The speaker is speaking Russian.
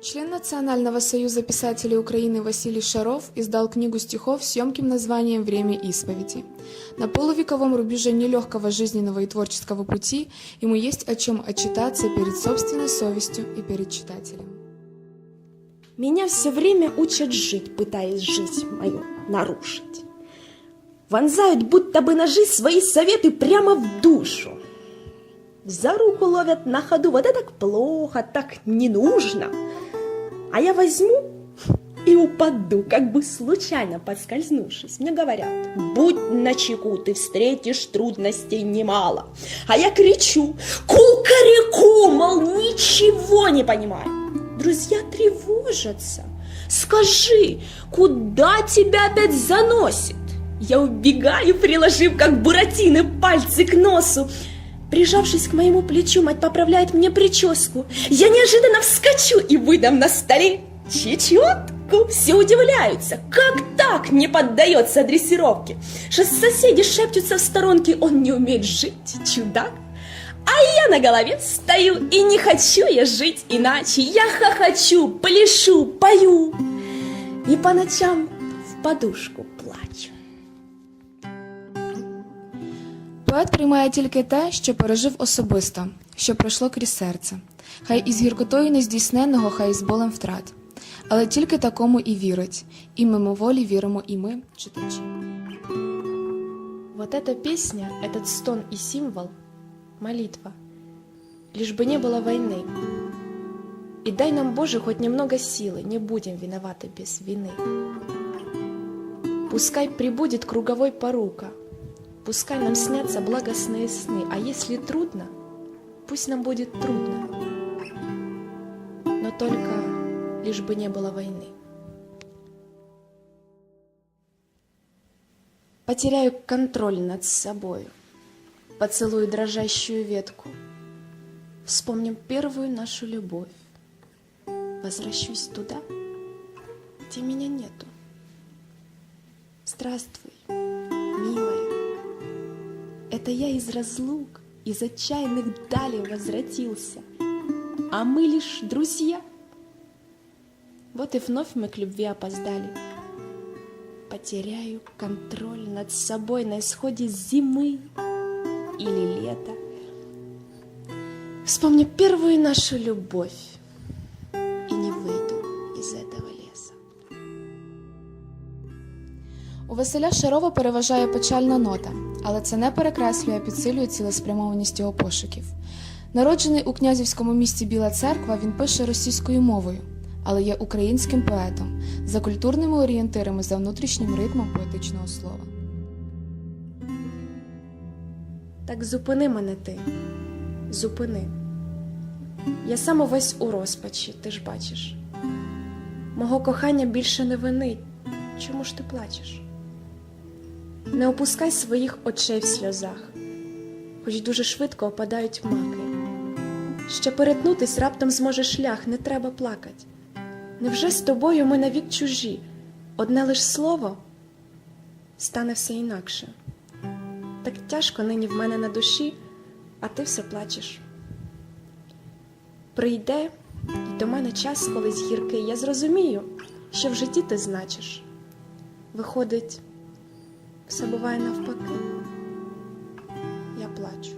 Член Национального союза писателей Украины Василий Шаров издал книгу стихов с емким названием «Время исповеди». На полувековом рубеже нелегкого жизненного и творческого пути ему есть о чем отчитаться перед собственной совестью и перед читателем. Меня все время учат жить, пытаясь жизнь мою нарушить. Вонзают будто бы ножи свои советы прямо в душу. За руку ловят на ходу, вот это так плохо, так не нужно. А я возьму и упаду, как бы случайно подскользнувшись. Мне говорят, будь начеку, ты встретишь трудностей немало. А я кричу, кукареку, мол, ничего не понимаю. Друзья тревожатся. Скажи, куда тебя опять заносит? Я убегаю, приложив, как буратины, пальцы к носу. Прижавшись к моему плечу, мать поправляет мне прическу. Я неожиданно вскочу и выдам на столе чечетку. Все удивляются, как так не поддается дрессировке. Соседи шепчутся в сторонке, он не умеет жить, чудак. А я на голове стою, и не хочу я жить иначе. Я хохочу, пляшу, пою. И по ночам в подушку плачу. Поет приймає тільки те, що пережив особисто, що пройшло крізь серце. Хай із гіркотою нездійсненного, хай із болем втрат. Але тільки такому і вірить, і мимоволі віримо і ми, читачі. Вот эта песня, этот стон и символ — молитва. Лишь бы не было войны. И дай нам, Боже, хоть немного силы, не будем виноваты без вины. Пускай прибудет круговой порука, пускай нам снятся благостные сны, а если трудно, пусть нам будет трудно. Но только лишь бы не было войны. Потеряю контроль над собою, поцелую дрожащую ветку. Вспомним первую нашу любовь. Возвращусь туда, где меня нету. Здравствуй. Это я из разлук, из отчаянных далей возвратился. А мы лишь друзья. Вот и вновь мы к любви опоздали. Потеряю контроль над собой на исходе зимы или лета. Вспомню первую нашу любовь и не выйду из этого леса. У Василя Шарова переважає печальна нота, але це не перекреслює, а підсилює цілеспрямованість його пошуків. Народжений у князівському місті Біла Церква, він пише російською мовою, але є українським поетом за культурними орієнтирами, за внутрішнім ритмом поетичного слова. Так зупини мене ти, зупини. Я сам увесь у розпачі, ти ж бачиш. Мого кохання більше не винить. Чому ж ти плачеш? Не опускай своїх очей в сльозах, хоч дуже швидко опадають маки. Ще перетнутись раптом зможе шлях, не треба плакать. Невже з тобою ми навік чужі? Одне лиш слово стане все інакше. Так тяжко нині в мене на душі, а ти все плачеш. Прийде і до мене час колись гіркий, я зрозумію, що в житті ти значиш. Виходить, все буває навпаки. Я плачу.